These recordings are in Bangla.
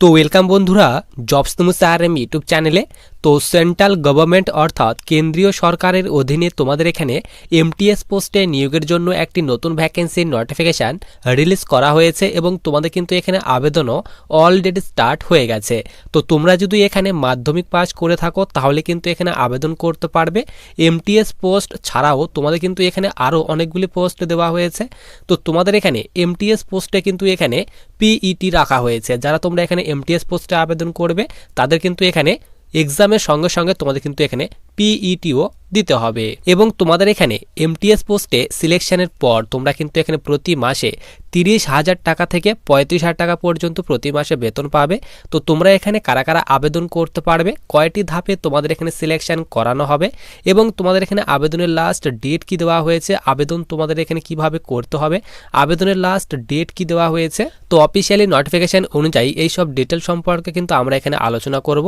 তো ওয়েলকাম বন্ধুরা জবস তুমু স্যার এম ইউটিউব চ্যানেলে তো সেন্ট্রাল গভর্নমেন্ট অর্থাৎ কেন্দ্রীয় সরকারের অধীনে তোমাদের এখানে এমটিএস পোস্টে নিয়োগের জন্য একটি নতুন ভ্যাকেন্সির নোটিফিকেশান রিলিজ করা হয়েছে এবং তোমাদের কিন্তু এখানে আবেদনও অলরেডি স্টার্ট হয়ে গেছে। তো তোমরা যদি এখানে মাধ্যমিক পাস করে থাকো, তাহলে কিন্তু এখানে আবেদন করতে পারবে। এমটিএস পোস্ট ছাড়াও তোমাদের কিন্তু এখানে আরও অনেকগুলি পোস্ট দেওয়া হয়েছে। তো তোমাদের এখানে এমটিএস পোস্টে কিন্তু এখানে পিইটি রাখা হয়েছে। যারা তোমরা এখানে এমটিএস পোস্টে আবেদন করবে, তাদের কিন্তু এখানে এক্সামের সঙ্গে সঙ্গে তোমাদের কিন্তু এখানে পিইটিও দিতে হবে। এবং তোমাদের এখানে এমটিএস পোস্টে সিলেকশনের পর তোমরা কিন্তু এখানে প্রতি মাসে তিরিশ হাজার টাকা থেকে পঁয়ত্রিশ হাজার টাকা পর্যন্ত প্রতি মাসে বেতন পাবে। তো তোমরা এখানে কারা কারা আবেদন করতে পারবে, কয়টি ধাপে তোমাদের এখানে সিলেকশন করানো হবে এবং তোমাদের এখানে আবেদনের লাস্ট ডেট কি দেওয়া হয়েছে, আবেদন তোমাদের এখানে কীভাবে করতে হবে, আবেদনের লাস্ট ডেট কি দেওয়া হয়েছে। তো অফিসিয়ালি নোটিফিকেশন অনুযায়ী এই সব ডিটেল সম্পর্কে কিন্তু আমরা এখানে আলোচনা করব।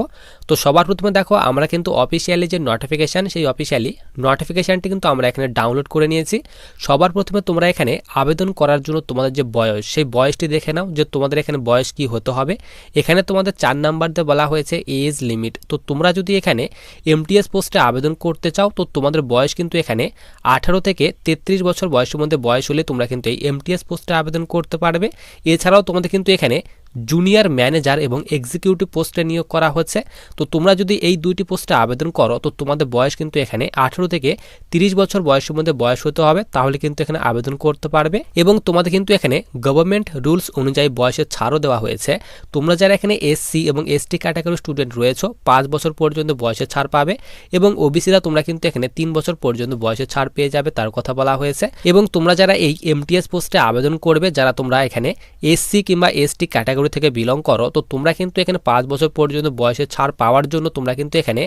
তো সবার প্রথমে দেখো, আমরা কিন্তু অফিসিয়ালি যে নোটিফিকেশান সেই অফিসিয়ালি নোটিফিকেশানটি কিন্তু আমরা এখানে ডাউনলোড করে নিয়েছি। সবার প্রথমে তোমরা এখানে আবেদন করার জন্য তোমাদের যে বয়স, সেই বয়সটি দেখে নাও যে তোমাদের এখানে বয়স কি হতে হবে। এখানে তোমাদের চার নাম্বার দিয়ে বলা হয়েছে এজ লিমিট তো তোমরা যদি এখানে এমটিএস পোস্টে আবেদন করতে চাও, তো তোমাদের বয়স কিন্তু এখানে আঠারো থেকে তেত্রিশ বছর বয়সের মধ্যে বয়স হলে তোমরা কিন্তু এই এমটিএস পোস্টে আবেদন করতে পারবে। এছাড়াও তোমাদের কিন্তু এখানে জুনিয়র ম্যানেজার এবং এক্সিকিউটিভ পোস্টে নিয়োগ করা হচ্ছে। তো তোমরা যদি এই দুইটি পোস্টে আবেদন করো, তো তোমাদের বয়স কিন্তু এখানে আঠেরো থেকে তিরিশ বছর বয়সের মধ্যে বয়স হতে হবে, তাহলে কিন্তু এখানে আবেদন করতে পারবে। এবং তোমাদের কিন্তু এখানে গভর্নমেন্ট রুলস অনুযায়ী বয়সের ছাড়ও দেওয়া হয়েছে। তোমরা যারা এখানে এসসি এবং এসটি ক্যাটাগরি স্টুডেন্ট রয়েছে, পাঁচ বছর পর্যন্ত বয়সের ছাড় পাবে এবং ওবিসিরা তোমরা কিন্তু এখানে তিন বছর পর্যন্ত বয়সের ছাড় পেয়ে যাবে, তার কথা বলা হয়েছে। এবং তোমরা যারা এই এমটিএস পোস্টে আবেদন করবে, যারা তোমরা এখানে এসসি কিংবা এসটি ক্যাটাগরি ক্যাটাগরি থেকে বিলং করো, তো তোমরা কিন্তু এখানে পাঁচ বছর পর্যন্ত বয়সের ছাড় পাওয়ার জন্য তোমরা কিন্তু এখানে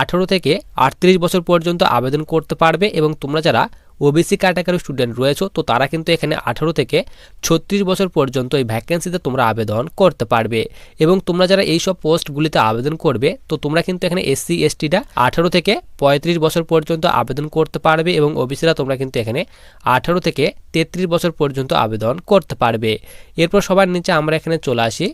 আঠেরো থেকে আটত্রিশ বছর পর্যন্ত আবেদন করতে পারবে এবং তোমরা যারা ওবিসি ক্যাটাগরি স্টুডেন্ট রয়েছে, তো তারা কিন্তু এখানে আঠারো থেকে ছত্রিশ বছর পর্যন্ত এই ভ্যাকেন্সিতে তোমরা আবেদন করতে পারবে। এবং তোমরা যারা এই সব পোস্টগুলিতে আবেদন করবে, তো তোমরা কিন্তু এখানে এসসি এসটিটা আঠারো থেকে পঁয়ত্রিশ বছর পর্যন্ত আবেদন করতে পারবে এবং ওবিসিরা তোমরা কিন্তু এখানে আঠারো থেকে তেত্রিশ বছর পর্যন্ত আবেদন করতে পারবে। এরপর সবার নিচে আমরা এখানে চলে আসি।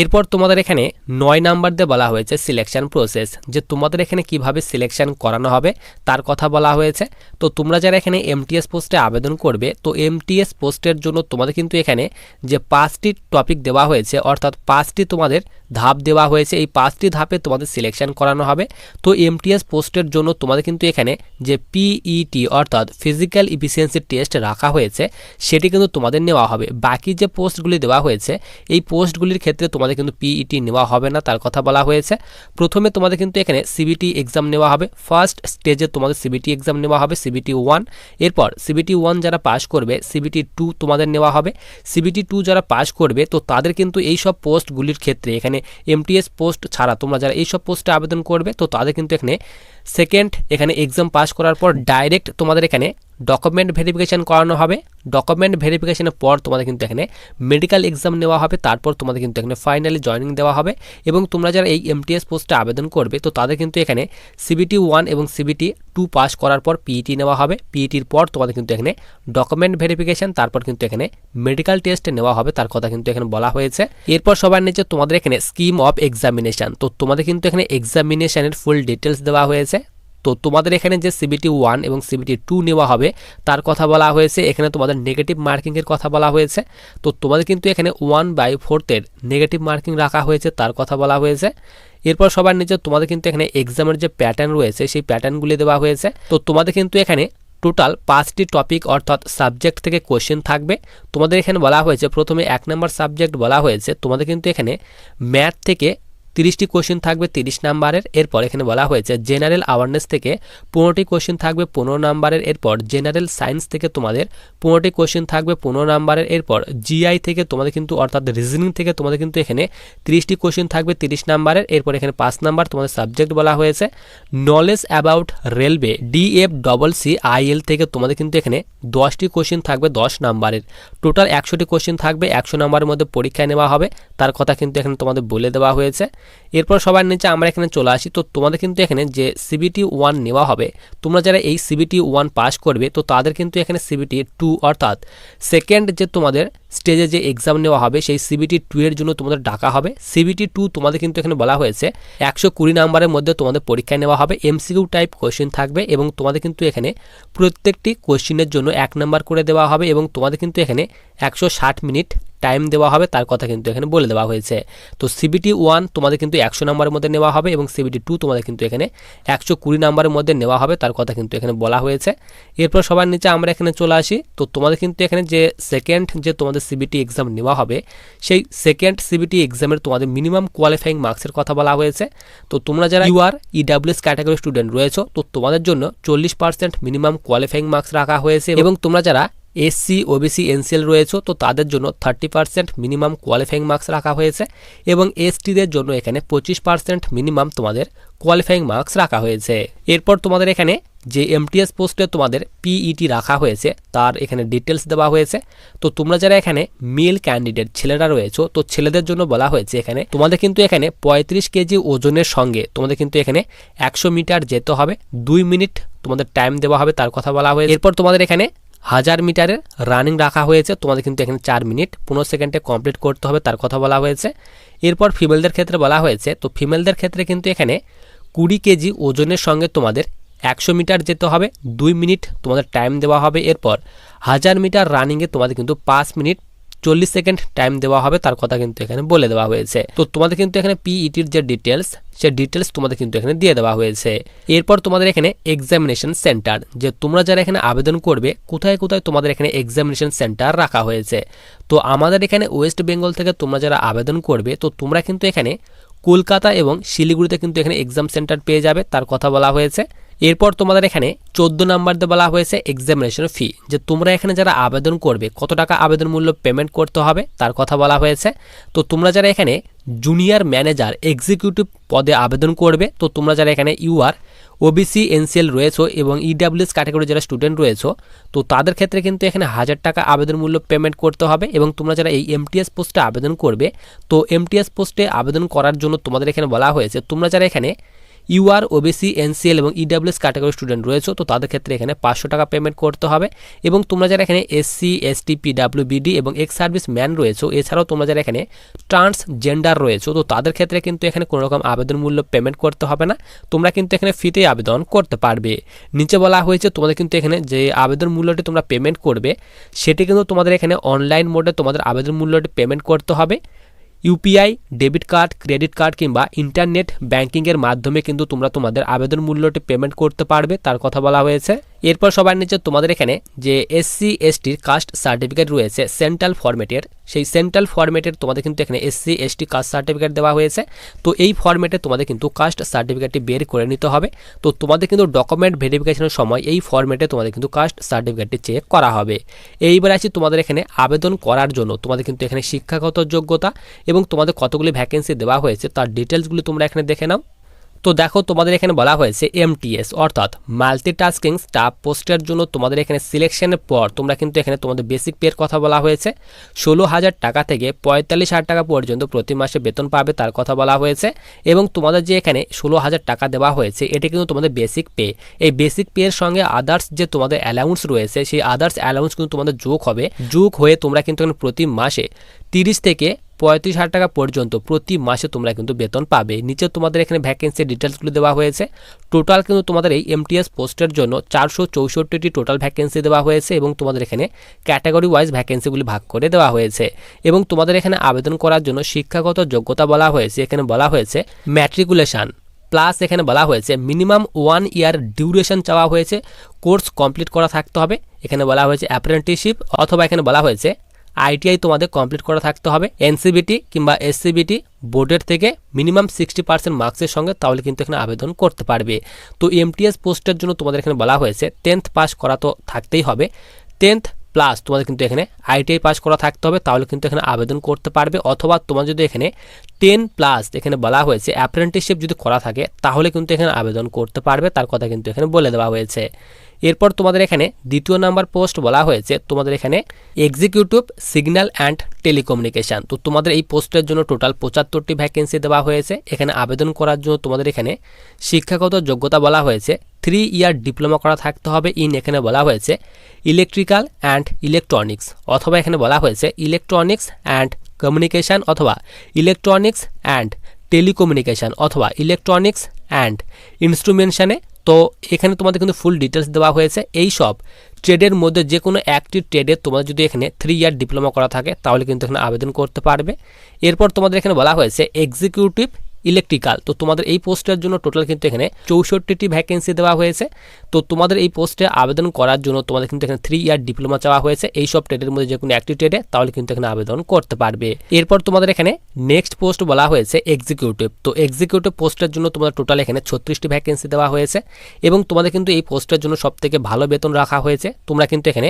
এরপর তোমাদের এখানে নয় নাম্বার দিয়ে বলা হয়েছে সিলেকশন প্রসেস যে তোমাদের এখানে কীভাবে সিলেকশন করানো হবে, তার কথা বলা হয়েছে। তো তোমরা যারা এখানে এমটিএস পোস্টে আবেদন করবে, তো এমটিএস পোস্টের জন্য তোমাদের কিন্তু এখানে যে পাঁচটি টপিক দেওয়া হয়েছে, অর্থাৎ পাঁচটি তোমাদের ধাপ দেওয়া হয়েছে, এই পাঁচটি ধাপে তোমাদের সিলেকশন করানো হবে। তো এমটিএস পোস্টের জন্য তোমাদের কিন্তু এখানে যে পিইটি অর্থাৎ ফিজিক্যাল ইফিসিয়েন্সি টেস্ট রাখা হয়েছে, সেটি কিন্তু তোমাদের নেওয়া হবে। বাকি যে পোস্টগুলি দেওয়া হয়েছে, এই পোস্টগুলির ক্ষেত্রে তোমাদের কিন্তু পিইটি নেওয়া হবে না, তার কথা বলা হয়েছে। প্রথমে তোমাদের কিন্তু এখানে সিবিটি এক্সাম নেওয়া হবে। ফার্স্ট স্টেজে তোমাদের সিবিটি এক্সাম নেওয়া হবে সিবিটি ওয়ান এরপর সিবিটি ওয়ান যারা পাস করবে সিবিটি টু তোমাদের নেওয়া হবে। সিবিটি টু যারা পাস করবে, তো তাদের কিন্তু এই সব পোস্টগুলির ক্ষেত্রে এখানে এমটিএস পোস্ট ছাড়া, তোমরা যারা এই সব পোস্টে আবেদন করবে, তো তাদের কিন্তু এখানে সেকেন্ড এখানে এক্সাম পাস করার পর ডাইরেক্ট তোমাদের এখানে ডকুমেন্ট ভেরিফিকেশান করানো হবে। ডকুমেন্ট ভেরিফিকেশনের পর তোমাদের কিন্তু এখানে মেডিকেল এক্সাম নেওয়া হবে, তারপর তোমাদের কিন্তু এখানে ফাইনালি জয়নিং দেওয়া হবে এবং তোমরা যারা এই এমটিএস পোস্টে আবেদন করবে, তো তাদের কিন্তু এখানে সিবিটি ওয়ান এবং সিবিটি টু পাস করার পর পিইটি নেওয়া হবে। পিইটির পর তোমাদের কিন্তু এখানে ডকুমেন্ট ভেরিফিকেশান তারপর কিন্তু এখানে মেডিকেল টেস্ট নেওয়া হবে, তার কথা কিন্তু এখানে বলা হয়েছে। এরপর সবার নিচে তোমাদের এখানে স্কিম অফ এক্সামিনেশান তো তোমাদের কিন্তু এখানে এক্সামিনেশানের ফুল ডিটেলস দেওয়া হয়েছে। তো তোমাদের এখানে যে সিবিটি ওয়ান এবং সিবিটি টু নেওয়া হবে, তার কথা বলা হয়েছে। এখানে তোমাদের নেগেটিভ মার্কিংয়ের কথা বলা হয়েছে। তো তোমাদের কিন্তু এখানে ওয়ান বাই ফোর্থের নেগেটিভ মার্কিং রাখা হয়েছে, তার কথা বলা হয়েছে। এরপর সবার নিচে তোমাদের কিন্তু এখানে এক্সামের যে প্যাটার্ন রয়েছে, সেই প্যাটার্নগুলি দেওয়া হয়েছে। তো তোমাদের কিন্তু এখানে টোটাল পাঁচটি টপিক অর্থাৎ সাবজেক্ট থেকে কোশ্চেন থাকবে। তোমাদের এখানে বলা হয়েছে, প্রথমে এক নম্বর সাবজেক্ট বলা হয়েছে। তোমাদের কিন্তু এখানে ম্যাথ থেকে তিরিশটি কোশ্চেন থাকবে তিরিশ নাম্বারের। এরপর এখানে বলা হয়েছে জেনারেল অ্যাওয়ারনেস থেকে পনেরোটি কোশ্চেন থাকবে পনেরো নাম্বারের। এরপর জেনারেল সায়েন্স থেকে তোমাদের পনেরোটি কোশ্চেন থাকবে পনেরো নাম্বারের। এরপর জিআই থেকে তোমাদের কিন্তু, অর্থাৎ রিজনিং থেকে তোমাদের কিন্তু এখানে তিরিশটি কোশ্চেন থাকবে তিরিশ নাম্বারের। এরপর এখানে পাঁচ নাম্বার তোমাদের সাবজেক্ট বলা হয়েছে knowledge about railway DF double C IL থেকে তোমাদের কিন্তু এখানে দশটি কোশ্চেন থাকবে দশ নাম্বারের। টোটাল একশোটি কোশ্চেন থাকবে, একশো নাম্বারের মধ্যে পরীক্ষা নেওয়া হবে। তার কথা কিন্তু এখানে তোমাদের বলে দেওয়া হয়েছে। এরপর সবার নিচে আমরা এখানে চলে আসি। তো তোমাদের কিন্তু এখানে যে সিবিটি ওয়ান নেওয়া হবে, তোমরা যারা এই সিবিটি ওয়ান পাস করবে, তো তাদের কিন্তু এখানে সিবিটি টু অর্থাৎ সেকেন্ড যে তোমাদের স্টেজে যে এক্সাম নেওয়া হবে, সেই সিবিটি টু এর জন্য তোমাদের ডাকা হবে। সিবিটি টু তোমাদের কিন্তু এখানে বলা হয়েছে, একশো কুড়ি নাম্বারের মধ্যে তোমাদের পরীক্ষা নেওয়া হবে এমসিকিউ টাইপ কোশ্চেন থাকবে এবং তোমাদের কিন্তু এখানে প্রত্যেকটি কোশ্চেনের জন্য এক নাম্বার করে দেওয়া হবে এবং তোমাদের কিন্তু এখানে একশো ষাট মিনিট টাইম দেওয়া হবে, তার কথা কিন্তু এখানে বলে দেওয়া হয়েছে। তো সিবিটি ওয়ান তোমাদের কিন্তু একশো নাম্বারের মধ্যে নেওয়া হবে এবং সিবিটি টু তোমাদের কিন্তু এখানে একশো কুড়ি নাম্বারের মধ্যে নেওয়া হবে, তার কথা কিন্তু এখানে বলা হয়েছে। এরপর সবার নিচে আমরা এখানে চলে আসি। তো তোমাদের কিন্তু এখানে যে সেকেন্ড যে তোমাদের সিবিটি এক্সাম নেওয়া হবে সেই সেকেন্ড সিবিটি এক্সামের তোমাদের মিনিমাম কোয়ালিফাইং মার্কসের কথা বলা হয়েছে। তো তোমরা যারা U UR EWS category student রয়েছে তো তোমাদের জন্য চল্লিশ পার্সেন্ট মিনিমাম কোয়ালিফাইং মার্কস রাখা হয়েছে এবং তোমরা যারা এসসি ওবিসি এনসিএল রয়েছে তো তাদের জন্য thirty percent minimum qualifying marks রাখা হয়েছে এবং এসটিদের জন্য এখানে পঁচিশ পার্সেন্ট মিনিমাম তোমাদের কোয়ালিফাইং মার্কস রাখা হয়েছে। এরপর তোমাদের এখানে যে এমটিএস পোস্টে তোমাদের পিইটি রাখা হয়েছে, তার এখানে ডিটেলস দেওয়া হয়েছে। তো তোমরা যারা এখানে মেল ক্যান্ডিডেট ছেলেরা রয়েছে, তো ছেলেদের জন্য বলা হয়েছে এখানে, তোমাদের কিন্তু এখানে পঁয়ত্রিশ কেজি ওজনের সঙ্গে তোমাদের কিন্তু এখানে একশো মিটার যেতে হবে। দুই মিনিট তোমাদের টাইম দেওয়া হবে, তার কথা বলা হয়েছে। এরপর তোমাদের এখানে হাজার মিটারের রানিং রাখা হয়েছে, তোমাদের কিন্তু এখানে চার মিনিট, পনেরো সেকেন্ডে কমপ্লিট করতে হবে, তার কথা বলা হয়েছে। এরপর ফিমেলদের ক্ষেত্রে বলা হয়েছে, তো ফিমেলদের ক্ষেত্রে কিন্তু এখানে কুড়ি কেজি ওজনের সঙ্গে তোমাদের একশো মিটার যেতে হবে, দুই মিনিট তোমাদের টাইম দেওয়া হবে। এরপর হাজার মিটার রানিংয়ে তোমাদের কিন্তু পাঁচ মিনিট চল্লিশ সেকেন্ড টাইম দেওয়া হবে, তার কথা কিন্তু এখানে বলে দেওয়া হয়েছে। তো তোমাদের কিন্তু এখানে পিইটির যে ডিটেলস সে ডিটেলস তোমাদের কিন্তু এখানে দিয়ে দেওয়া হয়েছে। এরপর তোমাদের এখানে এক্সামিনেশন সেন্টার যে তোমরা যারা এখানে আবেদন করবে, কোথায় কোথায় তোমাদের এখানে এক্সামিনেশন সেন্টার রাখা হয়েছে। তো আমাদের এখানে ওয়েস্ট বেঙ্গল থেকে তোমরা যারা আবেদন করবে, তো তোমরা কিন্তু এখানে কলকাতা এবং শিলিগুড়িতে কিন্তু এখানে এক্সাম সেন্টার পেয়ে যাবে, তার কথা বলা হয়েছে। এরপর তোমাদের এখানে চোদ্দ নাম্বার দিয়ে বলা হয়েছে এক্সামিনেশন ফি যে তোমরা এখানে যারা আবেদন করবে, কত টাকা আবেদন মূল্য পেমেন্ট করতে হবে, তার কথা বলা হয়েছে। তো তোমরা যারা এখানে জুনিয়র ম্যানেজার এক্সিকিউটিভ পদে আবেদন করবে, তো তোমরা যারা এখানে ইউআর ওবিসি এনসিএল রয়েছো এবং ইডাব্লিউএস ক্যাটাগরি যারা স্টুডেন্ট রয়েছো, তো তাদের ক্ষেত্রে কিন্তু এখানে হাজার টাকা আবেদন মূল্য পেমেন্ট করতে হবে এবং তোমরা যারা এই এমটিএস পোস্টে আবেদন করবে, তো এমটিএস পোস্টে আবেদন করার জন্য তোমাদের এখানে বলা হয়েছে, তোমরা যারা এখানে ইউআর, ওবিসি, এনসিএল এবং ইডাব্লিউএস ক্যাটাগরি স্টুডেন্ট রয়েছে, তো তাদের ক্ষেত্রে এখানে পাঁচশো টাকা পেমেন্ট করতে হবে। এবং তোমরা যারা এখানে এসসি এসটি পিডাব্লিউ বিডি এবং এক্স সার্ভিস ম্যান রয়েছে, এছাড়াও তোমরা যারা এখানে ট্রান্সজেন্ডার রয়েছে, তো তাদের ক্ষেত্রে কিন্তু এখানে কোনো রকম আবেদন মূল্য পেমেন্ট করতে হবে না। তোমরা কিন্তু এখানে ফ্রিতেই আবেদন করতে পারবে। নিচে বলা হয়েছে, তোমাদের কিন্তু এখানে যে আবেদন মূল্যটি তোমরা পেমেন্ট করবে, সেটি কিন্তু তোমাদের এখানে অনলাইন মোডে তোমাদের আবেদন মূল্যটি পেমেন্ট করতে হবে। UPI debit card, credit card কিংবা ইন্টারনেট ব্যাংকিংয়ের মাধ্যমে কিন্তু তোমরা তোমাদের আবেদন মূল্যটি পেমেন্ট করতে পারবে, তার কথা বলা হয়েছে। এরপর সবার নিচে তোমাদের এখানে যে এসসি এসটির কাস্ট সার্টিফিকেট রয়েছে সেন্ট্রাল ফরম্যাটের সেই সেন্ট্রাল ফরম্যাটের তোমাদের কিন্তু এখানে এসসি এসটি কাস্ট সার্টিফিকেট দেওয়া হয়েছে। তো এই ফরম্যাটে তোমাদের কিন্তু কাস্ট সার্টিফিকেটটি বের করে নিতে হবে। তো তোমাদের কিন্তু ডকুমেন্ট ভেরিফিকেশনের সময় এই ফরম্যাটে তোমাদের কিন্তু কাস্ট সার্টিফিকেটটি চেক করা হবে। এইবার আসি তোমাদের এখানে আবেদন করার জন্য। তোমাদের কিন্তু এখানে শিক্ষাগত যোগ্যতা এবং তোমাদের কতগুলি ভ্যাকেন্সি দেওয়া হয়েছে, তার ডিটেলসগুলি তোমরা এখানে দেখে নাও। তো দেখো তোমাদের এখানে বলা হয়েছে এমটিএস অর্থাৎ মাল্টিটাস্কিং স্টাফ পোস্টের জন্য তোমাদের এখানে সিলেকশনের পর তোমরা কিন্তু এখানে তোমাদের বেসিক পের কথা বলা হয়েছে। ষোলো হাজার টাকা থেকে পঁয়তাল্লিশ হাজার টাকা পর্যন্ত প্রতি মাসে বেতন পাবে তার কথা বলা হয়েছে। এবং তোমাদের যে এখানে ষোলো হাজার টাকা দেওয়া হয়েছে, এটি কিন্তু তোমাদের বেসিক পে এই বেসিক পে এর সঙ্গে আদার্স যে তোমাদের অ্যালাউন্স রয়েছে, সেই আদার্স অ্যালাউন্স কিন্তু তোমাদের যোগ হবে। যোগ হয়ে তোমরা কিন্তু এখানে প্রতি মাসে তিরিশ থেকে পঁয়ত্রিশ হাজার টাকা পর্যন্ত প্রতি মাসে তোমরা কিন্তু বেতন পাবে। নিচে তোমাদের এখানে ভ্যাকেন্সির ডিটেলসগুলো দেওয়া হয়েছে। টোটাল কিন্তু তোমাদের এই এমটিএস পোস্টের জন্য চারশো চৌষট্টিটি টোটাল ভ্যাকেন্সি দেওয়া হয়েছে এবং তোমাদের এখানে ক্যাটাগরি ওয়াইজ ভ্যাকেন্সিগুলি ভাগ করে দেওয়া হয়েছে। এবং তোমাদের এখানে আবেদন করার জন্য শিক্ষাগত যোগ্যতা বলা হয়েছে। এখানে বলা হয়েছে ম্যাট্রিকুলেশন প্লাস এখানে বলা হয়েছে মিনিমাম ওয়ান ইয়ার ডিউরেশন চাওয়া হয়েছে। কোর্স কমপ্লিট করা থাকতে হবে। এখানে বলা হয়েছে অ্যাপ্রেন্টিসশিপ অথবা এখানে বলা হয়েছে আইটিআই তোমাদের কমপ্লিট করা থাকতে হবে। এনসিবিটি কিংবা এসসিবিটি বোর্ডের থেকে মিনিমাম সিক্সটি পার্সেন্ট মার্কসের সঙ্গে তাহলে কিন্তু এখানে আবেদন করতে পারবে। তো এমটিএস পোস্টের জন্য তোমাদের এখানে বলা হয়েছে টেন্থ পাস করা তো থাকতেই হবে। টেন্থ প্লাস তোমাদের কিন্তু এখানে আইটিআই পাস করা থাকতে হবে, তাহলে কিন্তু এখানে আবেদন করতে পারবে। অথবা তোমার যদি এখানে টেন প্লাস এখানে বলা হয়েছে অ্যাপ্রেন্টিসশিপ যদি করা থাকে, তাহলে কিন্তু এখানে আবেদন করতে পারবে। তার কথা কিন্তু এখানে বলে দেওয়া হয়েছে। এরপর তোমাদের এখানে দ্বিতীয় নাম্বার পোস্ট বলা হয়েছে। তোমাদের এখানে এক্সিকিউটিভ সিগন্যাল অ্যান্ড টেলিকমিউনিকেশান তো তোমাদের এই পোস্টের জন্য টোটাল পঁচাত্তরটি ভ্যাকেন্সি দেওয়া হয়েছে। এখানে আবেদন করার জন্য তোমাদের এখানে শিক্ষাগত যোগ্যতা বলা হয়েছে। থ্রি ইয়ার ডিপ্লোমা করা থাকতে হবে ইন এখানে বলা হয়েছে। ইলেকট্রিক্যাল অ্যান্ড ইলেকট্রনিক্স অথবা এখানে বলা হয়েছে ইলেকট্রনিক্স অ্যান্ড কমিউনিকেশান অথবা ইলেকট্রনিক্স অ্যান্ড টেলিকমিউনিকেশান অথবা ইলেকট্রনিক্স অ্যান্ড ইনস্ট্রুমেন্টেশনে তো এখানে তোমাদের কিন্তু ফুল ডিটেলস দেওয়া হয়েছে। এই সব ট্রেডের মধ্যে যে কোনো একটি ট্রেডে তোমাদের যদি এখানে থ্রি ইয়ার ডিপ্লোমা করা থাকে, তাহলে কিন্তু এখানে আবেদন করতে পারবে। এরপর তোমাদের এখানে বলা হয়েছে এক্সিকিউটিভ ইলেকট্রিক্যাল তো তোমাদের এই পোস্টের জন্য টোটাল কিন্তু এখানে চৌষট্টিটি ভ্যাকেন্সি দেওয়া হয়েছে। তো তোমাদের এই পোস্টে আবেদন করার জন্য তোমাদের কিন্তু এখানে থ্রি ইয়ার ডিপ্লোমা চাওয়া হয়েছে। এই সব ট্রেডের মধ্যে যে কোনো একটি ট্রেডে তাহলে কিন্তু এখানে আবেদন করতে পারবে। এরপর তোমাদের এখানে নেক্সট পোস্ট বলা হয়েছে এক্সিকিউটিভ তো এক্সিকিউটিভ পোস্টের জন্য তোমাদের টোটাল এখানে ছত্রিশটি ভ্যাকেন্সি দেওয়া হয়েছে। এবং তোমাদের কিন্তু এই পোস্টের জন্য সব থেকে ভালো বেতন রাখা হয়েছে। তোমরা কিন্তু এখানে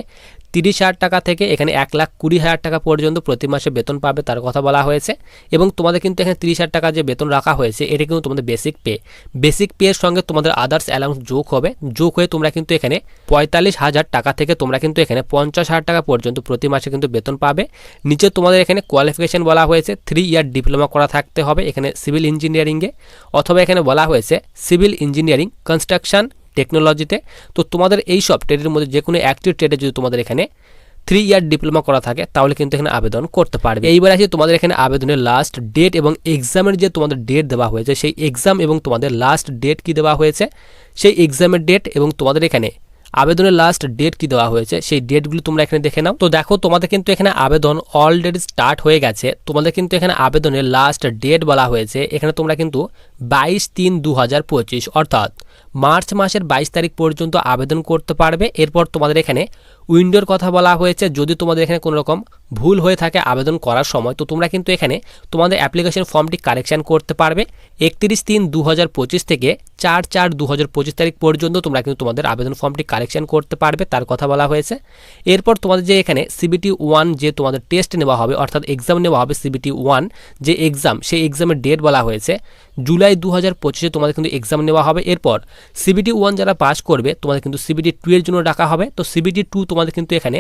তিরিশ হাজার টাকা থেকে এখানে এক লাখ কুড়ি হাজার টাকা পর্যন্ত প্রতি মাসে বেতন পাবে তার কথা বলা হয়েছে। এবং তোমাদের কিন্তু এখানে তিরিশ হাজার টাকা যে বেতন রাখা হয়েছে, এটা কিন্তু তোমাদের বেসিক পে বেসিক পে এর সঙ্গে তোমাদের আদার্স অ্যালাউন্স যোগ হবে। যোগ হয়ে তোমরা কিন্তু এখানে পঁয়তাল্লিশ হাজার টাকা থেকে তোমরা কিন্তু এখানে পঞ্চাশ হাজার টাকা পর্যন্ত প্রতি মাসে কিন্তু বেতন পাবে। নিচে তোমাদের এখানে কোয়ালিফিকেশন বলা হয়েছে থ্রি ইয়ার ডিপ্লোমা করা থাকতে হবে এখানে সিভিল ইঞ্জিনিয়ারিংয়ে অথবা এখানে বলা হয়েছে সিভিল ইঞ্জিনিয়ারিং কনস্ট্রাকশন টেকনোলজিতে তো তোমাদের এই সব ট্রেডের মধ্যে যে কোনো একটি ট্রেডে যদি তোমাদের এখানে থ্রি ইয়ার ডিপ্লোমা করা থাকে, তাহলে কিন্তু এখানে আবেদন করতে পারবে। এইবার আছে তোমাদের এখানে আবেদনের লাস্ট ডেট এবং এক্সামের যে তোমাদের ডেট দেওয়া হয়েছে, সেই এক্সাম এবং তোমাদের লাস্ট ডেট কি দেওয়া হয়েছে? সেই এক্সামের ডেট এবং তোমাদের এখানে আবেদনের লাস্ট ডেট কি দেওয়া হয়েছে, সেই ডেটগুলো তোমরা এখানে দেখে নাও। তো দেখো, তোমাদের কিন্তু এখানে আবেদন অলরেডি স্টার্ট হয়ে গেছে। তোমাদের কিন্তু এখানে আবেদনের লাস্ট ডেট বলা হয়েছে। এখানে তোমরা কিন্তু বাইশ তিন দু অর্থাৎ মার্চ মাসের বাইশ তারিখ পর্যন্ত আবেদন করতে পারবে। এরপর তোমাদের এখানে উইন্ডোর কথা বলা হয়েছে, যদি তোমাদের এখানে কোনো রকম ভুল হয়ে থাকে আবেদন করার সময়, তো তোমরা কিন্তু এখানে তোমাদের অ্যাপ্লিকেশন ফর্মটি কারেকশান করতে পারবে। একত্রিশ তিন দু থেকে চার চার দু হাজার পঁচিশ তারিখ পর্যন্ত তোমরা কিন্তু তোমাদের আবেদন ফর্মটি কারেকশান করতে পারবে, তার কথা বলা হয়েছে। এরপর তোমাদের যে এখানে সিবিটি ওয়ান যে তোমাদের টেস্ট নেওয়া হবে, অর্থাৎ এক্সাম নেওয়া হবে সিবিটি ওয়ান যে এক্সাম সেই এক্সামের ডেট বলা হয়েছে জুলাই দু হাজার পঁচিশে তোমাদের কিন্তু এক্সাম নেওয়া হবে। এরপর সিবিটি ওয়ান যারা পাস করবে, তোমাদের কিন্তু সিবিটি টু এর জন্য ডাকা হবে। তো সিবিটি টু তোমাদের কিন্তু এখানে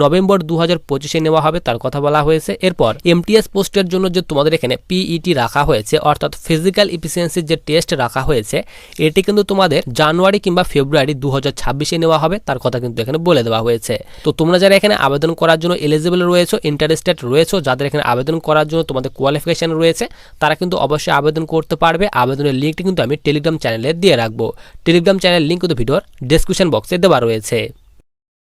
নভেম্বর দু হাজার পঁচিশে নেওয়া হবে, তার কথা বলা হয়েছে। এরপর এমটিএস পোস্টের জন্য যে তোমাদের এখানে পিইটি রাখা হয়েছে, অর্থাৎ ফিজিক্যাল ইফিসিয়েন্সির যে টেস্ট রাখা হয়েছে, এটি কিন্তু তোমাদের জানুয়ারি কিংবা ফেব্রুয়ারি দু হাজার ছাব্বিশে নেওয়া হবে, তার কথা কিন্তু এখানে বলে দেওয়া হয়েছে। তো তোমরা যারা এখানে আবেদন করার জন্য এলিজিবল রয়েছে ইন্টারেস্টেড রয়েছে, যাদের এখানে আবেদন করার জন্য তোমাদের কোয়ালিফিকেশন রয়েছে, তারা কিন্তু অবশ্যই আবেদন করতে পারবে, আবেদনের লিঙ্কটি কিন্তু আমি টেলিগ্রাম চ্যানেলে দিয়ে রাখব। টেলিগ্রাম চ্যানেল লিঙ্ক কিন্তু ভিডিওর ডিসক্রিপশন বক্সে দেওয়া রয়েছে।